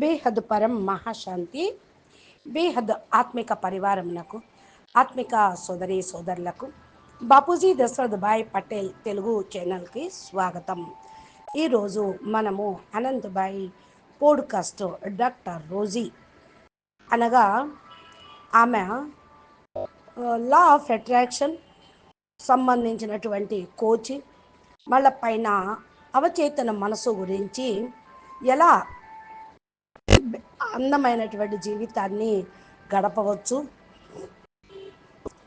బేహద్ పరం మహాశాంతి బేహద్ ఆత్మిక పరివారమునకు ఆత్మిక సోదరి సోదరులకు. బాపూజీ దశరథ్ భాయ్ పటేల్ తెలుగు ఛానల్కి స్వాగతం. ఈరోజు మనము అనంతభాయ్ పోడ్కాస్ట్ డాక్టర్ రోజీ అనగా ఆమె లా ఆఫ్ అట్రాక్షన్ సంబంధించినటువంటి కోచ్ వాళ్ళ పైన అవచేతన మనసు గురించి ఎలా అందమైనటువంటి జీవితాన్ని గడపవచ్చు.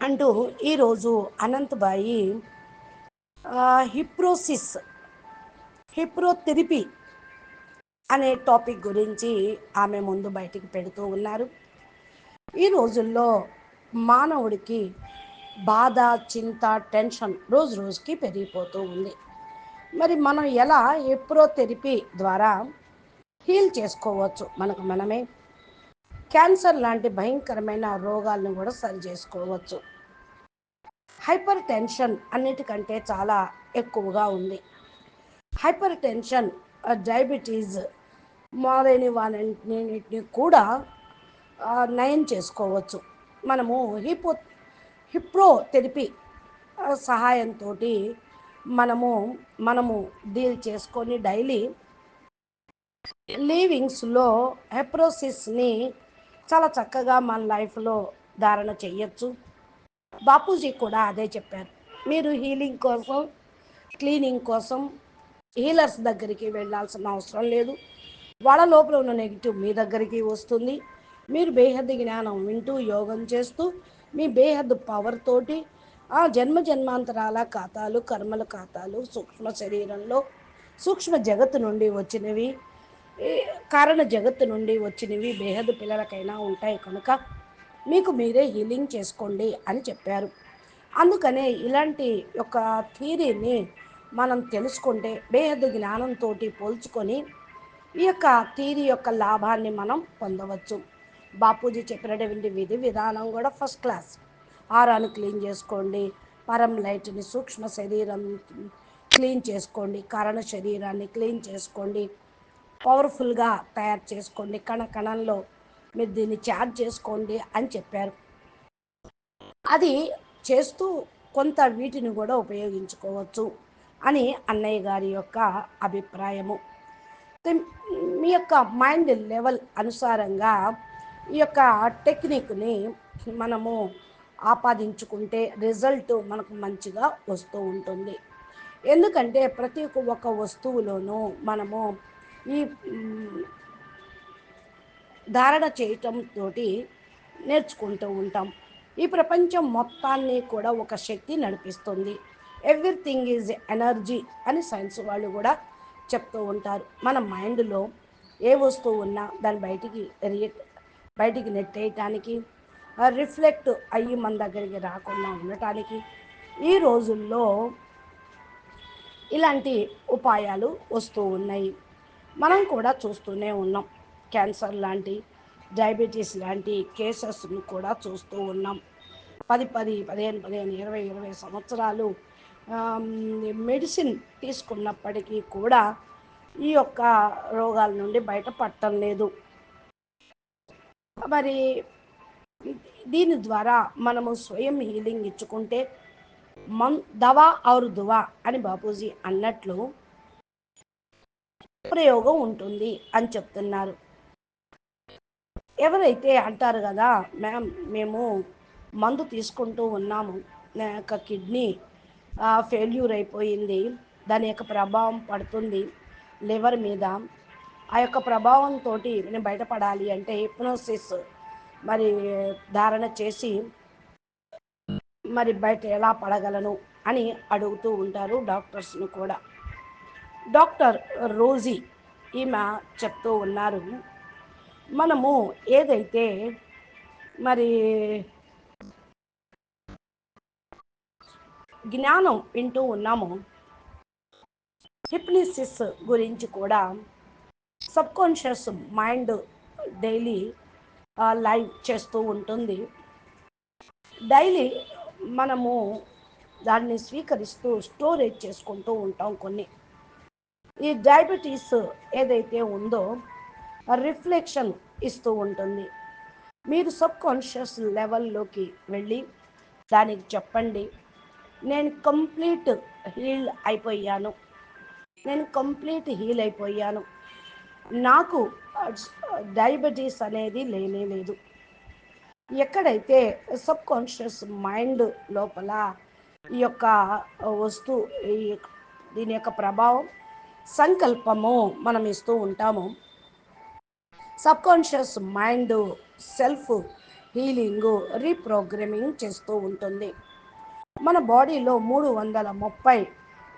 అంటూ ఈరోజు అనంతబాయి హిప్రోసిస్ హిప్రోథెరపీ అనే టాపిక్ గురించి ఆమె ముందు బయటికి పెడుతూ ఉన్నారు. ఈ రోజుల్లో మానవుడికి బాధ చింత టెన్షన్ రోజు రోజుకి పెరిగిపోతూ ఉంది. మరి మనం ఎలా హిప్రోథెరపీ ద్వారా హీల్ చేసుకోవచ్చు. మనకు మనమే క్యాన్సర్ లాంటి భయంకరమైన రోగాలను కూడా సరి చేసుకోవచ్చు. హైపర్ టెన్షన్ అన్నిటికంటే చాలా ఎక్కువగా ఉంది. హైపర్ టెన్షన్ డయాబెటీస్ మొదలైన వాటిని కూడా నయం చేసుకోవచ్చు. మనము హిపో హిప్రో థెరపీ సహాయంతో మనము మనము డీల్ చేసుకొని డైలీ లీవింగ్స్లో హెప్రోసిస్ని చాలా చక్కగా మన లైఫ్లో ధారణ చేయొచ్చు బాపూజీ కూడా అదే చెప్పారు. మీరు హీలింగ్ కోసం క్లీనింగ్ కోసం హీలర్స్ దగ్గరికి వెళ్ళాల్సిన అవసరం లేదు. వాళ్ళ లోపల ఉన్న నెగిటివ్ మీ దగ్గరికి వస్తుంది. మీరు బేహద్దు జ్ఞానం వింటూ యోగం చేస్తూ మీ బేహద్దు పవర్ తోటి ఆ జన్మ జన్మాంతరాల ఖాతాలు కర్మల ఖాతాలు సూక్ష్మ శరీరంలో సూక్ష్మ జగత్తు నుండి వచ్చినవి. కారణ జగత్తు నుండి వచ్చినవి బేహదు పిల్లలకైనా ఉంటాయి కనుక మీకు మీరే హీలింగ్ చేసుకోండి అని చెప్పారు. అందుకనే ఇలాంటి యొక్క థీరీని మనం తెలుసుకుంటే బేహద్దు జ్ఞానంతో పోల్చుకొని ఈ యొక్క థీరీ యొక్క లాభాన్ని మనం పొందవచ్చు. బాపూజీ చెప్పినటువంటి విధి విధానం కూడా ఫస్ట్ క్లాస్ ఆరాను క్లీన్ చేసుకోండి పరం లైట్ని సూక్ష్మ శరీరం క్లీన్ చేసుకోండి కారణ శరీరాన్ని క్లీన్ చేసుకోండి పవర్ఫుల్గా తయారు చేసుకోండి. కణ కణంలో మీరు దీన్ని ఛార్జ్ చేసుకోండి అని చెప్పారు. అది చేస్తూ కొంత వీటిని కూడా ఉపయోగించుకోవచ్చు అని అన్నయ్య గారి యొక్క అభిప్రాయము. మీ యొక్క మైండ్ లెవెల్ అనుసారంగా ఈ యొక్క టెక్నిక్ని మనము ఆపాదించుకుంటే రిజల్ట్ మనకు మంచిగా వస్తూ ఉంటుంది. ఎందుకంటే ప్రతి ఒక్క వస్తువులోనూ మనము ఈ ధారణ చేయటంతో నేర్చుకుంటూ ఉంటాం. ఈ ప్రపంచం మొత్తాన్ని కూడా ఒక శక్తి నడిపిస్తుంది. ఎవ్రీథింగ్ ఈజ్ ఎనర్జీ అని సైన్స్ వాళ్ళు కూడా చెప్తూ ఉంటారు. మన మైండ్లో ఏ వస్తువు ఉన్నా దాన్ని బయటికి బయటికి నెట్టేయటానికి రిఫ్లెక్ట్ అయ్యి మన దగ్గరికి రాకుండా ఉండటానికి ఈ రోజుల్లో ఇలాంటి ఉపాయాలు వస్తూ ఉన్నాయి. మనం కూడా చూస్తూనే ఉన్నాం. క్యాన్సర్ లాంటి డయాబెటీస్ లాంటి కేసెస్ను కూడా చూస్తూ ఉన్నాం. పది పది పదిహేను పదిహేను ఇరవై ఇరవై సంవత్సరాలు మెడిసిన్ తీసుకున్నప్పటికీ కూడా ఈ యొక్క రోగాల నుండి బయటపడటం లేదు. మరి దీని ద్వారా మనము స్వయం హీలింగ్ ఇచ్చుకుంటే మన్ దవా ఔర్ దువా అని బాపూజీ అన్నట్లు ప్రయోగం ఉంటుంది అని చెప్తున్నారు. ఎవరైతే అంటారు కదా మ్యామ్ మేము మందు తీసుకుంటూ ఉన్నాము. నా యొక్క కిడ్నీ ఫెయిల్యూర్ అయిపోయింది. దాని యొక్క ప్రభావం పడుతుంది లివర్ మీద. ఆ యొక్క ప్రభావంతో నేను బయటపడాలి అంటే హిప్నోసిస్ మరి ధారణ చేసి మరి బయట ఎలా పడగలను అని అడుగుతూ ఉంటారు డాక్టర్స్ను కూడా. డాక్టర్ రోజీ ఈమె చెప్తూ ఉన్నారు. మనము ఏదైతే మరి జ్ఞానం వింటూ ఉన్నామో హిప్నిసిస్ గురించి కూడా సబ్కాన్షియస్ మైండ్ డైలీ లైవ్ చేస్తూ ఉంటుంది. డైలీ మనము దాన్ని స్వీకరిస్తూ స్టోరేజ్ చేసుకుంటూ ఉంటాం కొన్ని. ఈ డయాబెటీస్ ఏదైతే ఉందో రిఫ్లెక్షన్ ఇస్తూ ఉంటుంది. మీరు సబ్ కాన్షియస్ లెవెల్లోకి వెళ్ళి దానికి చెప్పండి. నేను కంప్లీట్ హీల్ అయిపోయాను. నేను కంప్లీట్ హీల్ అయిపోయాను. నాకు డయాబెటీస్ అనేది లేనే లేదు. ఎక్కడైతే సబ్ కాన్షియస్ మైండ్ లోపల ఈ యొక్క వస్తువు దీని యొక్క ప్రభావం సంకల్పము మనం ఇస్తూ ఉంటాము. Subconscious mind self healing reprogramming చేస్తూ ఉంటుంది. మన బాడీలో మూడు వందల ముప్పై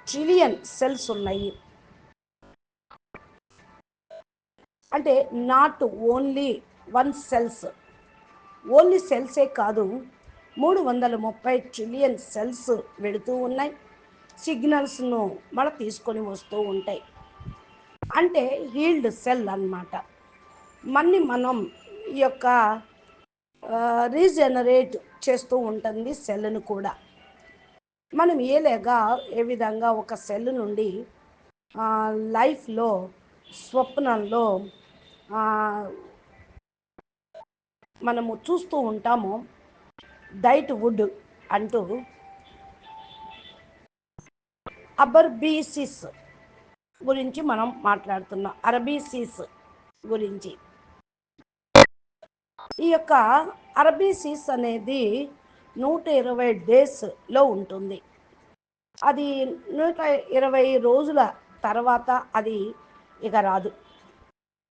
ట్రిలియన్ సెల్స్ ఉన్నాయి. అంటే not only one cells only సెల్సే కాదు మూడు వందల ముప్పై ట్రిలియన్ సెల్స్ వెళుతూ ఉన్నాయి. సిగ్నల్స్ను మన తీసుకొని వస్తూ ఉంటాయి. అంటే హీల్డ్ సెల్ అన్నమాట. మన్ని మనం ఈ యొక్క రీజనరేట్ చేస్తూ ఉంటుంది సెల్ను కూడా. మనం ఏలేగా ఏ విధంగా ఒక సెల్ నుండి లైఫ్లో స్వప్నంలో మనము చూస్తూ ఉంటాము డైట్ వుడ్ అంటూ అబర్బీసిస్ గురించి మనం మాట్లాడుతున్నాం. అరబీసిస్ గురించి. ఈ యొక్క అరబీసిస్ అనేది నూట ఇరవై డేస్లో ఉంటుంది. అది నూట ఇరవై రోజుల తర్వాత అది ఇక రాదు.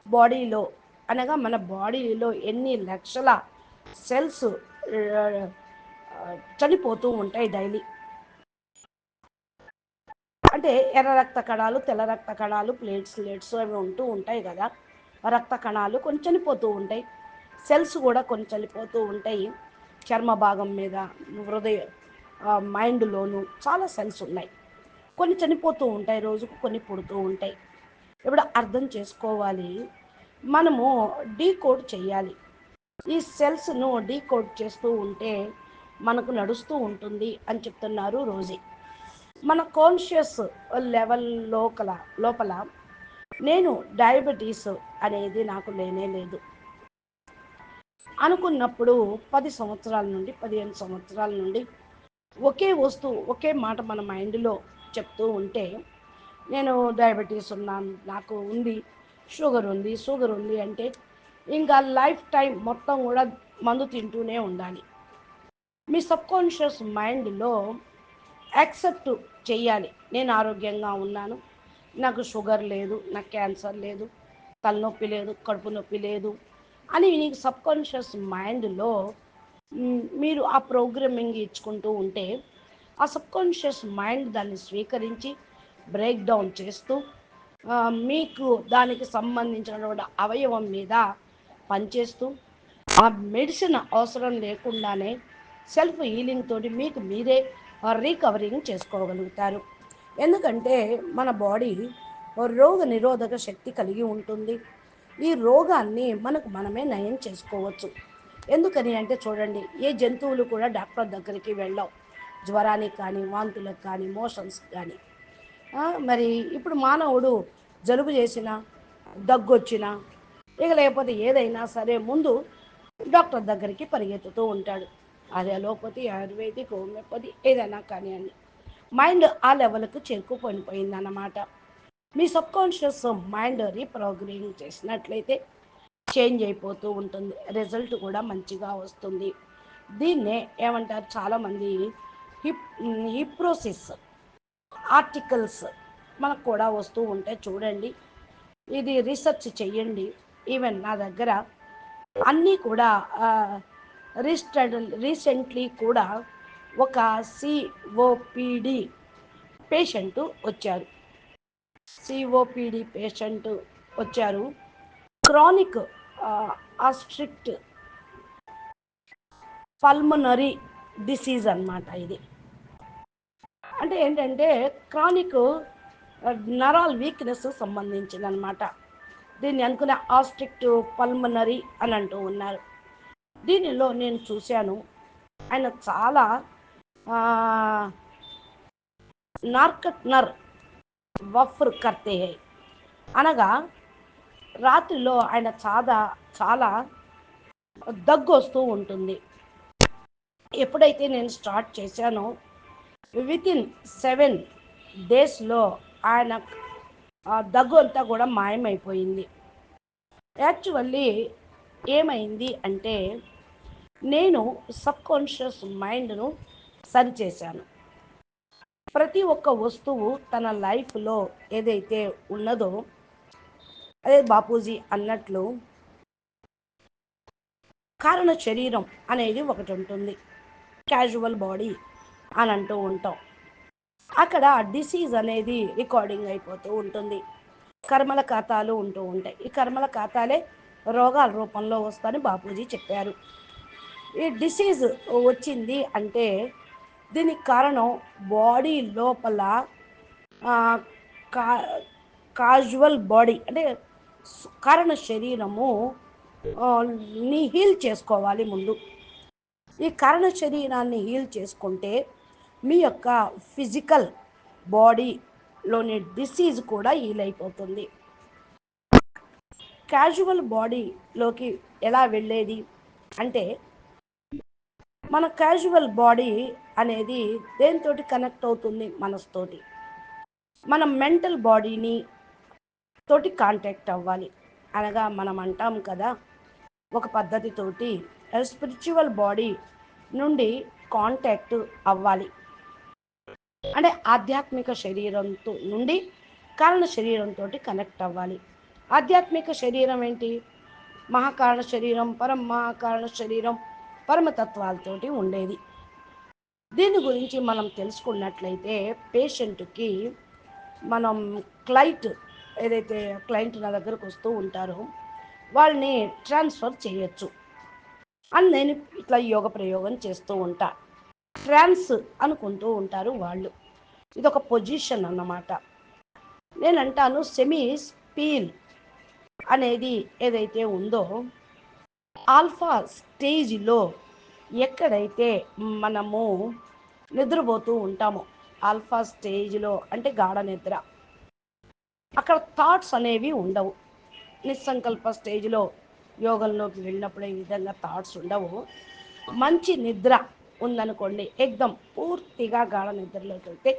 బాడీలో అనగా మన బాడీలో ఎన్ని లక్షల సెల్స్ చనిపోతూ ఉంటాయి డైలీ. అంటే ఎర్ర రక్త కణాలు తెల్ల రక్త కణాలు ప్లేట్స్లెట్స్ అవి ఉంటూ ఉంటాయి కదా. రక్త కణాలు కొంచెం చనిపోతూ ఉంటాయి. సెల్స్ కూడా కొన్ని చనిపోతూ ఉంటాయి. చర్మ భాగం మీద హృదయ మైండ్లోనూ చాలా సెల్స్ ఉన్నాయి. కొన్ని చనిపోతూ ఉంటాయి రోజుకు కొన్ని పుడుతూ ఉంటాయి. ఇప్పుడు అర్థం చేసుకోవాలి. మనము డీకోడ్ చేయాలి. ఈ సెల్స్ను డీకోడ్ చేస్తూ ఉంటే మనకు నడుస్తూ ఉంటుంది అని చెప్తున్నారు రోజీ. మన కాన్షియస్ లెవెల్ లోకల లోపల నేను డయాబెటీస్ అనేది నాకు లేనే లేదు. అనుకున్నప్పుడు పది సంవత్సరాల నుండి పదిహేను సంవత్సరాల నుండి ఒకే వస్తువు ఒకే మాట మన మైండ్లో చెప్తూ ఉంటే నేను డయాబెటీస్ ఉన్నాను నాకు ఉంది షుగర్ ఉంది షుగర్ ఉంది అంటే ఇంకా లైఫ్ టైం మొత్తం కూడా మందు తింటూనే ఉండాలి. మీ సబ్కాన్షియస్ మైండ్లో యాక్సెప్ట్ చేయాలి నేను ఆరోగ్యంగా ఉన్నాను. నాకు షుగర్ లేదు నాకు క్యాన్సర్ లేదు తలనొప్పి లేదు కడుపు నొప్పి లేదు అని నీకు సబ్కాన్షియస్ మైండ్లో మీరు ఆ ప్రోగ్రామింగ్ ఇచ్చుకుంటూ ఉంటే ఆ సబ్కాన్షియస్ మైండ్ దాన్ని స్వీకరించి బ్రేక్ డౌన్ చేస్తూ మీకు దానికి సంబంధించినటువంటి అవయవం మీద పనిచేస్తూ ఆ మెడిసిన్ అవసరం లేకుండానే సెల్ఫ్ హీలింగ్ తోటి మీకు మీరే రీకవరింగ్ చేసుకోగలుగుతారు. ఎందుకంటే మన బాడీ రోగ నిరోధక శక్తి కలిగి ఉంటుంది. ఈ రోగాన్ని మనకు మనమే నయం చేసుకోవచ్చు. ఎందుకని అంటే చూడండి ఏ జంతువులు కూడా డాక్టర్ దగ్గరికి వెళ్ళవు. జ్వరానికి కానీ వాంతులకు కానీ మోషన్స్ కానీ. మరి ఇప్పుడు మానవుడు జలుబు చేసిన దగ్గొచ్చిన ఇక లేకపోతే ఏదైనా సరే ముందు డాక్టర్ దగ్గరికి పరిగెత్తుతూ ఉంటాడు. అది అలోపతి ఆయుర్వేదిక్ హోమియోపతి ఏదైనా కానివ్వండి. మైండ్ ఆ లెవెల్కు చేరుకుపోయిపోయింది అన్నమాట మీ సబ్కాన్షియస్ మైండ్ రీప్రోగ్రామింగ్ చేసినట్లయితే చేంజ్ అయిపోతూ ఉంటుంది. రిజల్ట్ కూడా మంచిగా వస్తుంది. దీన్నే ఏమంటారు చాలామంది? హిప్ హిప్రోసిస్ ఆర్టికల్స్ మనకు కూడా వస్తూ ఉంటే చూడండి. ఇది రీసెర్చ్ చేయండి. ఈవెన్ నా దగ్గర అన్నీ కూడా రీస్టడ్ రీసెంట్లీ కూడా ఒక సిఓపిడి పేషెంట్ వచ్చారు. సిఓపిడి పేషెంట్ వచ్చారు. క్రానిక్ ఆస్ట్రిక్ట్ పల్మనరీ డిసీజ్ అనమాట ఇది. అంటే ఏంటంటే క్రానిక్ నరాల్ వీక్నెస్ సంబంధించింది అనమాట దీన్ని అనుకునే ఆస్ట్రిక్ట్ పల్మనరీ అని అంటూ ఉన్నారు. దీనిలో నేను చూశాను. ఆయన చాలా నార్కట్ నర్ వఫ్ర్ కర్తే అనగా రాత్రిలో ఆయన చాలా చాలా దగ్గు వస్తూ ఉంటుంది. ఎప్పుడైతే నేను స్టార్ట్ చేశానో వితిన్ సెవెన్ డేస్లో ఆయన దగ్గు అంతా కూడా మాయమైపోయింది. యాక్చువల్లీ ఏమైంది అంటే నేను సబ్కాన్షియస్ మైండ్ను సరిచేశాను. ప్రతి ఒక్క వస్తువు తన లైఫ్లో ఏదైతే ఉన్నదో అదే బాపూజీ అన్నట్లు కారణ శరీరం అనేది ఒకటి ఉంటుంది. క్యాజువల్ బాడీ అని అంటూ ఉంటాం. అక్కడ డిసీజ్ అనేది రికార్డింగ్ అయిపోతూ ఉంటుంది. కర్మల ఖాతాలు ఉంటూ ఉంటాయి. ఈ కర్మల ఖాతాలే రోగాల రూపంలో వస్తాయని బాపూజీ చెప్పారు. ఈ డిసీజ్ వచ్చింది అంటే దీనికి కారణం బాడీ లోపల కా కాజువల్ బాడీ అంటే కారణ శరీరము ని హీల్ చేసుకోవాలి ముందు. ఈ కారణ శరీరాన్ని హీల్ చేసుకుంటే మీ యొక్క ఫిజికల్ బాడీలోని డిసీజ్ కూడా హీల్ అయిపోతుంది. క్యాజువల్ బాడీలోకి ఎలా వెళ్ళేది అంటే మన క్యాజువల్ బాడీ అనేది దేనితోటి కనెక్ట్ అవుతుంది? మనస్తోటి. మన మెంటల్ బాడీని తోటి కాంటాక్ట్ అవ్వాలి. అనగా మనం అంటాం కదా ఒక పద్ధతితోటి స్పిరిచువల్ బాడీ నుండి కాంటాక్ట్ అవ్వాలి. అంటే ఆధ్యాత్మిక శరీరంతో నుండి కారణ శరీరంతో కనెక్ట్ అవ్వాలి. ఆధ్యాత్మిక శరీరం ఏంటి? మహాకారణ శరీరం పరం మహాకారణ శరీరం పరమతత్వాలతోటి ఉండేది. దీని గురించి మనం తెలుసుకున్నట్లయితే పేషెంట్కి మనం క్లైంట్ ఏదైతే క్లయింట్ నా దగ్గరకు వస్తూ ఉంటారో వాళ్ళని ట్రాన్స్ఫర్ చేయొచ్చు. అని నేను ఇట్లా యోగ ప్రయోగం చేస్తూ ఉంటా. ట్రాన్స్ అనుకుంటూ ఉంటారు వాళ్ళు. ఇది ఒక పొజిషన్ అన్నమాట. నేను అంటాను సెమీ స్పీల్ అనేది ఏదైతే ఉందో ఆల్ఫా స్టేజ్లో ఎక్కడైతే మనము నిద్రపోతూ ఉంటామో ఆల్ఫా స్టేజ్లో అంటే గాఢ నిద్ర అక్కడ థాట్స్ అనేవి ఉండవు. నిస్సంకల్ప స్టేజ్లో యోగంలోకి వెళ్ళినప్పుడు ఈ విధంగా థాట్స్ ఉండవు. మంచి నిద్ర ఉందనుకోండి ఎగ్దం పూర్తిగా గాఢ నిద్రలోకి వెళ్తే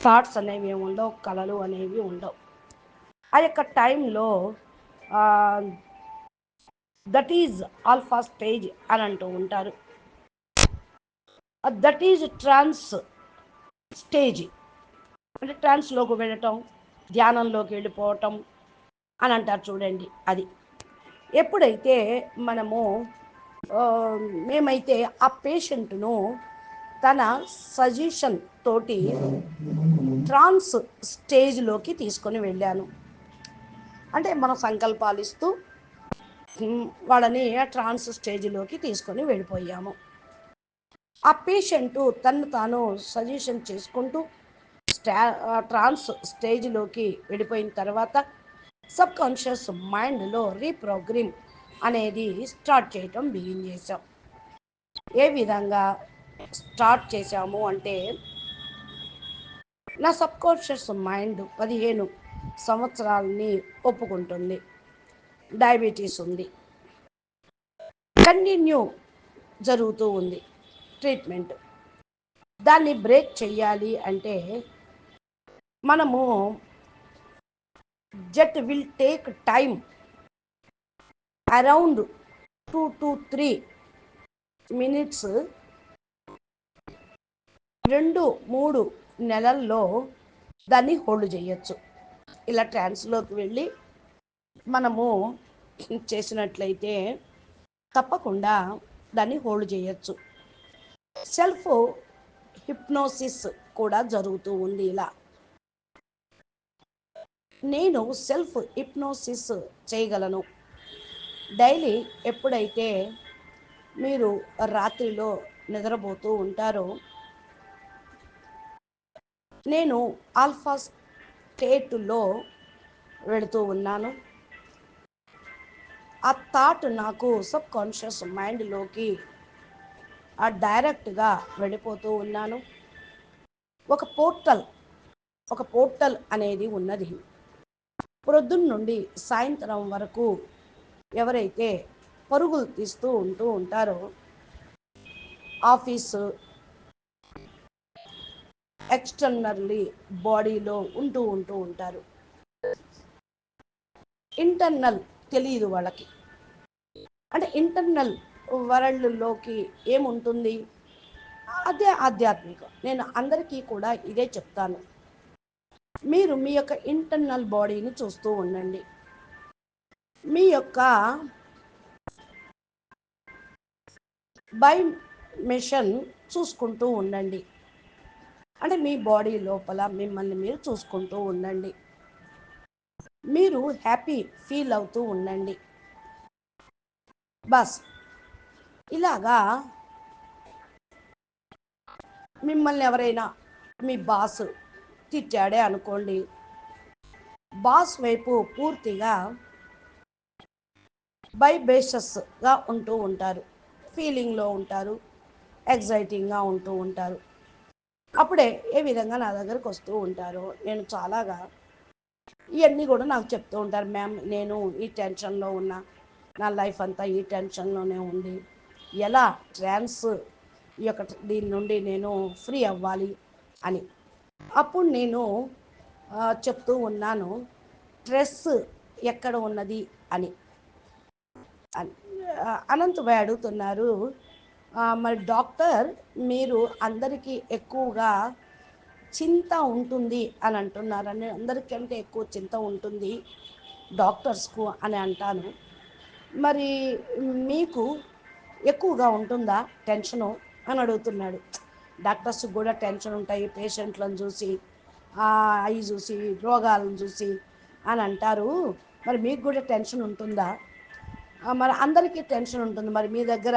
థాట్స్ అనేవి ఏమి ఉండవు కళలు అనేవి ఉండవు. ఆ యొక్క టైంలో దట్ ఈజ్ ఆల్ఫా స్టేజ్ అని అంటూ ఉంటారు. That is trance stage. అంటే ట్రాన్స్లోకి వెళ్ళటం ధ్యానంలోకి వెళ్ళిపోవటం అని అంటారు చూడండి అది. ఎప్పుడైతే మనము మేమైతే ఆ పేషెంట్ను తన సజెషన్ తోటి ట్రాన్స్ స్టేజ్లోకి తీసుకొని వెళ్ళాను. అంటే మన సంకల్పాలు ఇస్తూ వాళ్ళని ట్రాన్స్ స్టేజ్లోకి తీసుకొని వెళ్ళిపోయాము. ఆ పేషెంటు తను తాను సజెషన్ చేసుకుంటూ స్టా ట్రాన్స్ స్టేజ్లోకి వెళ్ళిపోయిన తర్వాత సబ్ కాన్షియస్ మైండ్లో రీప్రోగ్రిమ్ అనేది స్టార్ట్ చేయటం బిగిన్ చేసాం ఏ విధంగా స్టార్ట్ చేశాము అంటే నా సబ్ కాన్షియస్ మైండ్ పదిహేను సంవత్సరాలని ఒప్పుకుంటుంది. డయాబెటీస్ ఉంది. కంటిన్యూ జరుగుతూ ఉంది ట్రీట్మెంట్. దాన్ని బ్రేక్ చెయ్యాలి అంటే మనము it will take time around two to three minutes రెండు మూడు నెలల్లో దాన్ని హోల్డ్ చేయొచ్చు. ఇలా ట్రాన్స్లోకి వెళ్ళి మనము చేసినట్లయితే తప్పకుండా దాన్ని హోల్డ్ చేయొచ్చు. సెల్ఫ్ హిప్నోసిస్ కూడా జరుగుతూ ఉంది ఇలా. నేను సెల్ఫ్ హిప్నోసిస్ చేయగలను. డైలీ ఎప్పుడైతే మీరు రాత్రిలో నిద్రపోతూ ఉంటారో నేను ఆల్ఫా స్టేట్లో వెళుతూ ఉన్నాను. ఆ థాట్ నాకు సబ్ కాన్షియస్ మైండ్లోకి ఆ డైరెక్ట్గా వెళ్ళిపోతూ ఉన్నాను. ఒక పోర్టల్ ఒక పోర్టల్ అనేది ఉన్నది. ప్రొద్దున్న నుండి సాయంత్రం వరకు ఎవరైతే పరుగులు తీస్తూ ఉంటూ ఉంటారో ఆఫీసు ఎక్స్టర్నల్లీ బాడీలో ఉంటూ ఉంటూ ఉంటారు. ఇంటర్నల్ తెలియదు వాళ్ళకి. అంటే ఇంటర్నల్ వరల్డ్లోకి ఏముంటుంది? అదే ఆధ్యాత్మికం. నేను అందరికీ కూడా ఇదే చెప్తాను. మీరు మీ యొక్క ఇంటర్నల్ బాడీని చూస్తూ ఉండండి. మీ యొక్క బై మిషన్ చూసుకుంటూ ఉండండి. అంటే మీ బాడీ లోపల మిమ్మల్ని మీరు చూసుకుంటూ ఉండండి. మీరు హ్యాపీ ఫీల్ అవుతూ ఉండండి. బస్. ఇలాగా మిమ్మల్ని ఎవరైనా మీ బాస్ తిట్టాడే అనుకోండి. బాస్ వైపు పూర్తిగా బై బేసస్గా ఉంటూ ఉంటారు. ఫీలింగ్లో ఉంటారు. ఎగ్జైటింగ్గా ఉంటూ ఉంటారు. అప్పుడే ఏ విధంగా నా దగ్గరకు వస్తూ ఉంటారో నేను చాలాగా ఇవన్నీ కూడా నాకు చెప్తూ ఉంటారు. మ్యామ్ నేను ఈ టెన్షన్లో ఉన్నా. నా లైఫ్ అంతా ఈ టెన్షన్లోనే ఉంది. ఎలా ట్రాన్స్ ఈ యొక్క దీని నుండి నేను ఫ్రీ అవ్వాలి? అని. అప్పుడు నేను చెప్తూ ఉన్నాను. స్ట్రెస్ ఎక్కడ ఉన్నది? అని. అనంత్ భాయ్ అడుగుతున్నారు. మరి డాక్టర్ మీరు అందరికీ ఎక్కువగా చింత ఉంటుంది అని అంటున్నారు. అని అందరికంటే ఎక్కువ చింత ఉంటుంది డాక్టర్స్కు అని అంటాను. మరి మీకు ఎక్కువగా ఉంటుందా టెన్షను అని అడుగుతున్నాడు. డాక్టర్స్కి కూడా టెన్షన్ ఉంటాయి. పేషెంట్లను చూసి అవి చూసి రోగాలను చూసి అని అంటారు. మరి మీకు కూడా టెన్షన్ ఉంటుందా? మరి అందరికీ టెన్షన్ ఉంటుంది. మరి మీ దగ్గర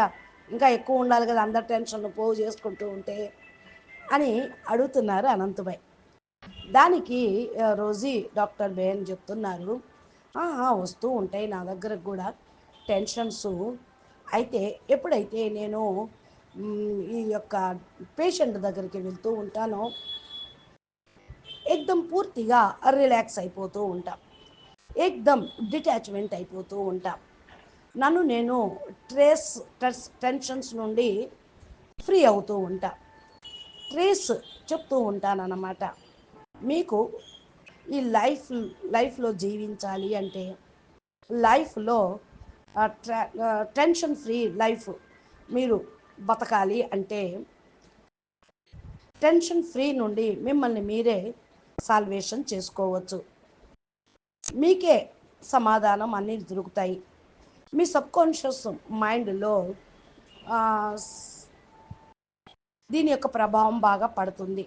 ఇంకా ఎక్కువ ఉండాలి కదా అందరు టెన్షన్ పోగు చేసుకుంటూ ఉంటే. అని అడుగుతున్నారు అనంతభాయ్ దానికి రోజీ డాక్టర్ బేన్ చెప్తున్నారు. వస్తూ ఉంటాయి నా దగ్గర కూడా టెన్షన్స్. అయితే ఎప్పుడైతే నేను ఈ యొక్క పేషెంట్ దగ్గరికి వెళ్తూ ఉంటానో ఎక్దమ్ పూర్తిగా రిలాక్స్ అయిపోతూ ఉంటాం. ఎక్దమ్ డిటాచ్మెంట్ అయిపోతూ ఉంటాం. నన్ను నేను ట్రేస్ టెన్షన్స్ నుండి ఫ్రీ అవుతూ ఉంటాను ట్రేస్ చెప్తూ ఉంటానన్నమాట. మీకు ఈ లైఫ్ లైఫ్లో జీవించాలి అంటే లైఫ్లో టెన్షన్ ఫ్రీ లైఫ్ మీరు బతకాలి అంటే టెన్షన్ ఫ్రీ నుండి మిమ్మల్ని మీరే సాల్వేషన్ చేసుకోవచ్చు. మీకే సమాధానం అన్నీ దొరుకుతాయి. మీ సబ్కాన్షియస్ మైండ్లో దీని యొక్క ప్రభావం బాగా పడుతుంది.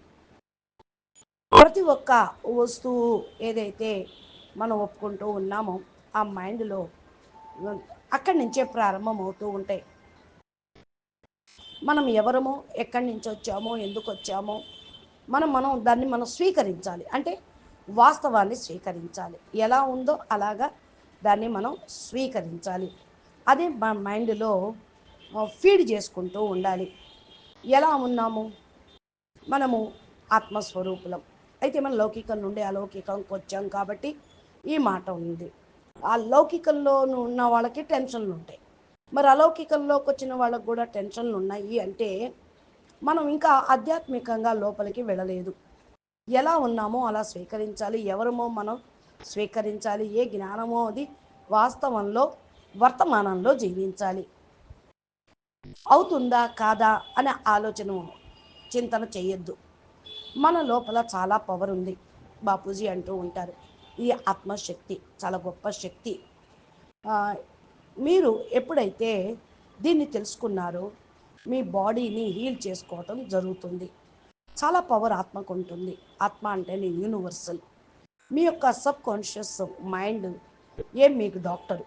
ప్రతి ఒక్క వస్తువు ఏదైతే మనం ఒప్పుకుంటూ ఉన్నామో ఆ మైండ్లో అక్కడి నుంచే ప్రారంభం అవుతూ ఉంటాయి. మనం ఎవరమో ఎక్కడి నుంచి వచ్చామో ఎందుకు వచ్చామో మనం మనం దాన్ని మనం స్వీకరించాలి. అంటే వాస్తవాన్ని స్వీకరించాలి. ఎలా ఉందో అలాగా దాన్ని మనం స్వీకరించాలి. అదే మన మైండ్లో ఫీడ్ చేసుకుంటూ ఉండాలి. ఎలా ఉన్నాము? మనము ఆత్మస్వరూపులం. అయితే మన లౌకికం నుండి అలౌకికంకి వచ్చాం కాబట్టి ఈ మాట ఉంది. ఆ లౌకికంలో ఉన్న వాళ్ళకి టెన్షన్లు ఉంటాయి. మరి అలౌకికంలోకి వచ్చిన వాళ్ళకు కూడా టెన్షన్లు ఉన్నాయి అంటే మనం ఇంకా ఆధ్యాత్మికంగా లోపలికి వెళ్ళలేదు. ఎలా ఉన్నామో అలా స్వీకరించాలి. ఎవరమో మనం స్వీకరించాలి. ఏ జ్ఞానమో అది వాస్తవంలో వర్తమానంలో జీవించాలి. అవుతుందా కాదా అనే ఆలోచన చింతన చేయొద్దు. మన లోపల చాలా పవర్ ఉంది. బాపూజీ అంటూ ఉంటారు. ఈ ఆత్మశక్తి చాలా గొప్ప శక్తి. మీరు ఎప్పుడైతే దీన్ని తెలుసుకున్నారో మీ బాడీని హీల్ చేసుకోవటం జరుగుతుంది. చాలా పవర్ ఆత్మకు ఉంటుంది. ఆత్మ అంటే యూనివర్సల్ మీ యొక్క సబ్ కాన్షియస్ మైండ్ ఏం మీకు డాక్టర్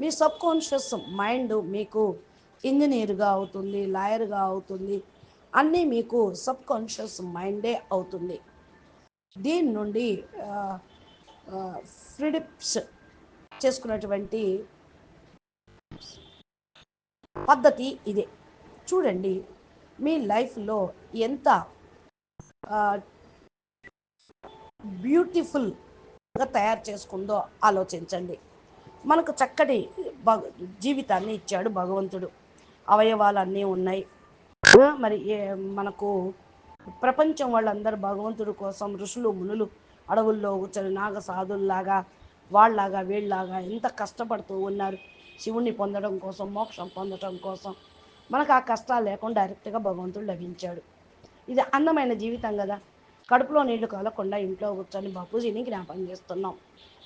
మీ సబ్ కాన్షియస్ మైండ్ మీకు ఇంజనీర్గా అవుతుంది లాయర్గా అవుతుంది అన్నీ మీకు సబ్ కాన్షియస్ మైండే అవుతుంది. దీని నుండి ఫ్రిడిప్స్ చేసుకున్నటువంటి పద్ధతి ఇదే. చూడండి మీ లైఫ్లో ఎంత బ్యూటిఫుల్గా తయారు చేసుకుందో ఆలోచించండి. మనకు చక్కటి భగ జీవితాన్ని ఇచ్చాడు భగవంతుడు. అవయవాలు అన్నీ ఉన్నాయి మరి మనకు ప్రపంచం వాళ్ళందరూ భగవంతుడి కోసం ఋషులు మునులు అడవుల్లో కూర్చొని నాగ సాధుల్లాగా వాళ్ళలాగా వీళ్ళలాగా ఎంత కష్టపడుతూ ఉన్నారు. శివుణ్ణి పొందడం కోసం మోక్షం పొందడం కోసం మనకు ఆ కష్టాలు లేకుండా డైరెక్ట్గా భగవంతుడు లభించాడు. ఇది అందమైన జీవితం కదా. కడుపులో నీళ్ళు కలగకుండా ఇంట్లో కూర్చొని బాపూజీని జ్ఞాపకం చేస్తున్నాం.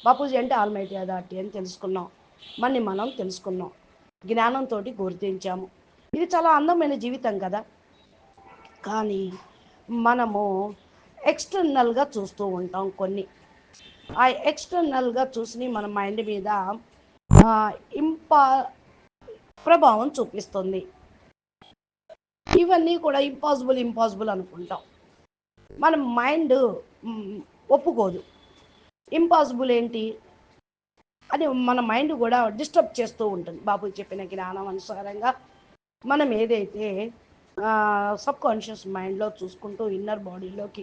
బాపూజీ అంటే ఆల్మైటీ అదాటి అని తెలుసుకున్నాం. మన్ని మనం తెలుసుకున్నాం. జ్ఞానంతో గుర్తించాము. ఇది చాలా అందమైన జీవితం కదా. కానీ మనము ఎక్స్టర్నల్గా చూస్తూ ఉంటాం కొన్ని. ఆ ఎక్స్టర్నల్గా చూసి మన మైండ్ మీద ఇంపా ప్రభావం చూపిస్తుంది. ఇవన్నీ కూడా ఇంపాసిబుల్ ఇంపాసిబుల్ అనుకుంటాం. మన మైండ్ ఒప్పుకోదు. ఇంపాసిబుల్ ఏంటి? అది మన మైండ్ కూడా డిస్టర్బ్ చేస్తూ ఉంటుంది. బాబు చెప్పిన జ్ఞానం అనుసారంగా మనం ఏదైతే సబ్ కాన్షియస్ మైండ్లో చూసుకుంటూ ఇన్నర్ బాడీలోకి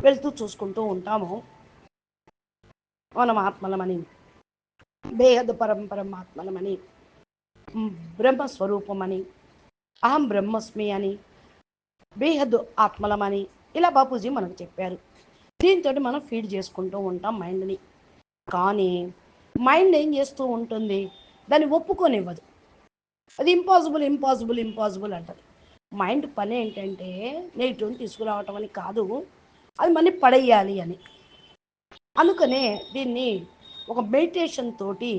వెళ్తూ చూసుకుంటూ ఉంటామో మనం ఆత్మలమని బేహద్ పరంపరం ఆత్మలమని బ్రహ్మస్వరూపమని అహం బ్రహ్మస్మి అని బేహద్దు ఆత్మలమని ఇలా బాపూజీ మనకు చెప్పారు. దీంతో మనం ఫీడ్ చేసుకుంటూ ఉంటాం మైండ్ని కానీ మైండ్ ఏం చేస్తూ ఉంటుంది? దాన్ని ఒప్పుకోనివ్వదు. అది ఇంపాసిబుల్ ఇంపాసిబుల్ ఇంపాసిబుల్ అంటది. మైండ్ పని ఏంటంటే నెగిటివ్ని తీసుకురావటం అని కాదు అది మనీ పడేయాలి అని. అందుకనే దీన్ని ఒక మెడిటేషన్ తోటి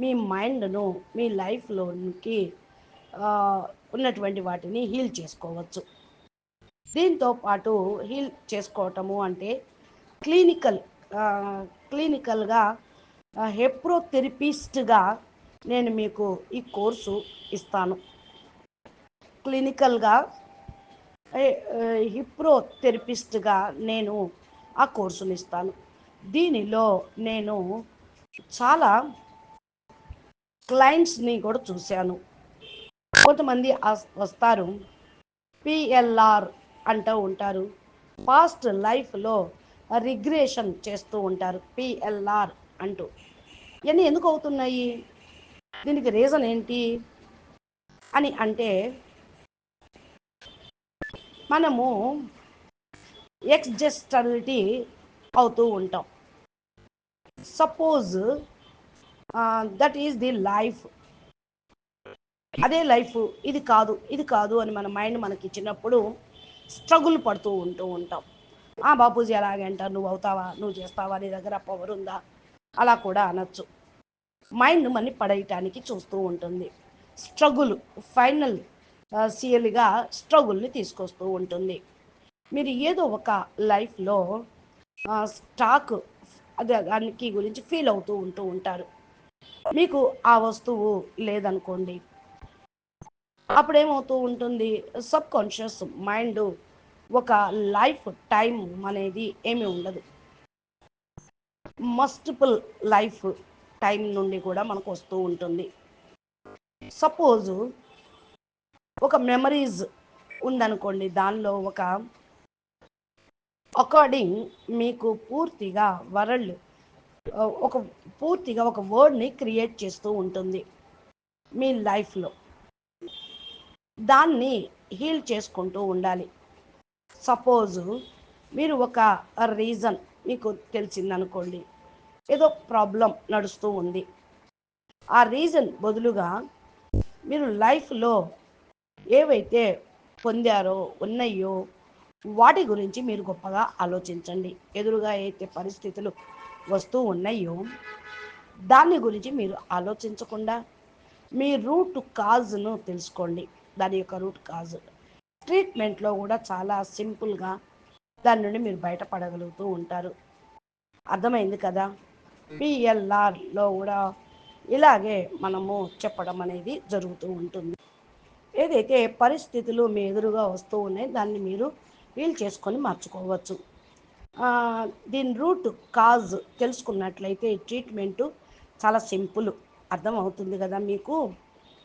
మీ మైండ్ను మీ లైఫ్లోకి ఉన్నటువంటి వాటిని హీల్ చేసుకోవచ్చు. దీంతో పాటు హీల్ చేసుకోవటము అంటే క్లినికల్ క్లినికల్గా హెప్రోథెరపిస్ట్గా నేను మీకు ఈ కోర్సు ఇస్తాను. క్లినికల్గా హిప్రోథెరపిస్ట్గా నేను ఆ కోర్సుని ఇస్తాను. దీనిలో నేను చాలా క్లయింట్స్ని కూడా చూశాను. కొంతమంది వస్తారు. పిఎల్ఆర్ అంటూ ఉంటారు. పాస్ట్ లైఫ్లో రిగ్రేషన్ చేస్తూ ఉంటారు. పిఎల్ఆర్ అంటూ. ఇవన్నీ ఎందుకు అవుతున్నాయి? దీనికి రీజన్ ఏంటి? అని అంటే మనము ఎక్స్జెస్టబిలిటీ అవుతూ ఉంటాం. Suppose that is the life. అదే లైఫ్ ఇది కాదు ఇది కాదు అని మన మైండ్ మనకి ఇచ్చినప్పుడు స్ట్రగుల్ పడుతూ ఉంటూ ఉంటాం. ఆ బాపూజీ అలాగే అంటారు నువ్వు అవుతావా? నువ్వు చేస్తావా? నీ దగ్గర పవర్ ఉందా? అలా కూడా అనొచ్చు. మైండ్ మని పడేయటానికి చూస్తూ ఉంటుంది. స్ట్రగుల్ ఫైనల్ సియల్గా స్ట్రగుల్ని తీసుకొస్తూ ఉంటుంది. మీరు ఏదో ఒక లైఫ్లో స్టాక్ అదే దానికి గురించి ఫీల్ అవుతూ ఉంటూ ఉంటారు. మీకు ఆ వస్తువు లేదనుకోండి అప్పుడు ఏమవుతూ ఉంటుంది? సబ్ కాన్షియస్ మైండ్ ఒక లైఫ్ టైం అనేది ఏమీ ఉండదు. మస్టిపుల్ లైఫ్ టైం నుండి కూడా మనకు వస్తూ ఉంటుంది. సపోజ్ ఒక మెమరీస్ ఉందనుకోండి దానిలో ఒక అకార్డింగ్ మీకు పూర్తిగా వరల్డ్ ఒక పూర్తిగా ఒక వర్డ్ని క్రియేట్ చేస్తూ ఉంటుంది మీ లైఫ్లో. దాన్ని హీల్ చేసుకుంటూ ఉండాలి. సపోజు మీరు ఒక రీజన్ మీకు తెలిసిందనుకోండి. ఏదో ప్రాబ్లం నడుస్తూ ఉంది. ఆ రీజన్ బదులుగా మీరు లైఫ్లో ఏవైతే పొందారో ఉన్నాయో వాటి గురించి మీరు గొప్పగా ఆలోచించండి. ఎదురుగా అయితే పరిస్థితులు వస్తూ ఉన్నాయో దాని గురించి మీరు ఆలోచించకుండా మీ రూట్ కాజ్ను తెలుసుకోండి. దాని యొక్క రూట్ కాజ్. ట్రీట్మెంట్లో కూడా చాలా సింపుల్గా దాని నుండి మీరు బయటపడగలుగుతూ ఉంటారు. అర్థమైంది కదా? పిఎల్ఆర్లో కూడా ఇలాగే మనము చెప్పడం అనేది జరుగుతూ ఉంటుంది. ఏదైతే పరిస్థితులు మీ ఎదురుగా వస్తూ ఉన్నాయి దాన్ని మీరు వీల్ చేసుకొని మార్చుకోవచ్చు. దీని రూట్ కాజ్ తెలుసుకున్నట్లయితే ట్రీట్మెంటు చాలా సింపుల్. అర్థమవుతుంది కదా మీకు?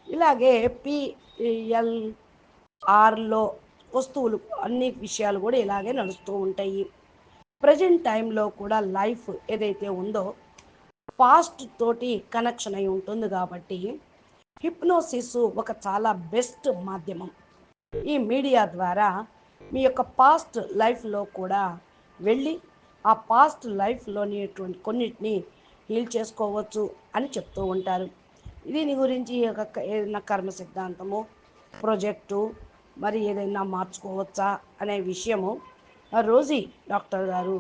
ఇలాగే పిఎల్ ఆర్లో వస్తువులు అన్ని విషయాలు కూడా ఇలాగే నడుస్తూ ఉంటాయి. ప్రజెంట్ టైంలో కూడా లైఫ్ ఏదైతే ఉందో పాస్ట్ తోటి కనెక్షన్ అయి ఉంటుంది కాబట్టి హిప్నోసిస్ ఒక చాలా బెస్ట్ మాధ్యమం. ఈ మీడియా ద్వారా మీ యొక్క పాస్ట్ లైఫ్లో కూడా వెళ్ళి ఆ పాస్ట్ లైఫ్లోని కొన్నిటిని హీల్ చేసుకోవచ్చు అని చెప్తూ ఉంటారు. దీని గురించి ఏదైనా కర్మ సిద్ధాంతము ప్రాజెక్టు మరి ఏదైనా మార్చుకోవచ్చా అనే విషయము రోజీ డాక్టర్ గారు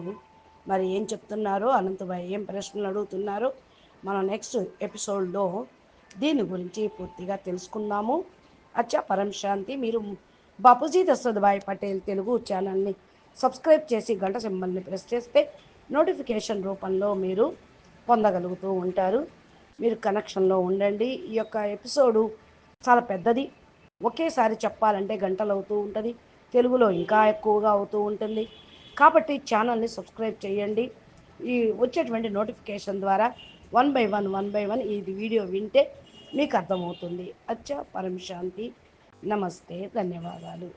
మరి ఏం చెప్తున్నారో? అనంతభాయ్ ఏం ప్రశ్నలు అడుగుతున్నారో? మనం నెక్స్ట్ ఎపిసోడ్లో దీని గురించి పూర్తిగా తెలుసుకుందాము. అచ్చా పరం శాంతి. మీరు బాపూజీ దశరథభాయ్ పటేల్ తెలుగు ఛానల్ని సబ్స్క్రైబ్ చేసి గంట సింబల్ని ప్రెస్ చేస్తే నోటిఫికేషన్ రూపంలో మీరు పొందగలుగుతూ ఉంటారు. మీరు కనెక్షన్లో ఉండండి. ఈ యొక్క ఎపిసోడు చాలా పెద్దది. ఒకేసారి చెప్పాలంటే గంటలు అవుతూ ఉంటుంది. తెలుగులో ఇంకా ఎక్కువగా అవుతూ ఉంటుంది. కాబట్టి ఛానల్ని సబ్స్క్రైబ్ చేయండి. ఈ వచ్చేటువంటి నోటిఫికేషన్ ద్వారా one by one one by one ఇది వీడియో వింటే మీకు అర్థమవుతుంది. అచ్చా పరమశాంతి. నమస్తే ధన్యవాదాలు.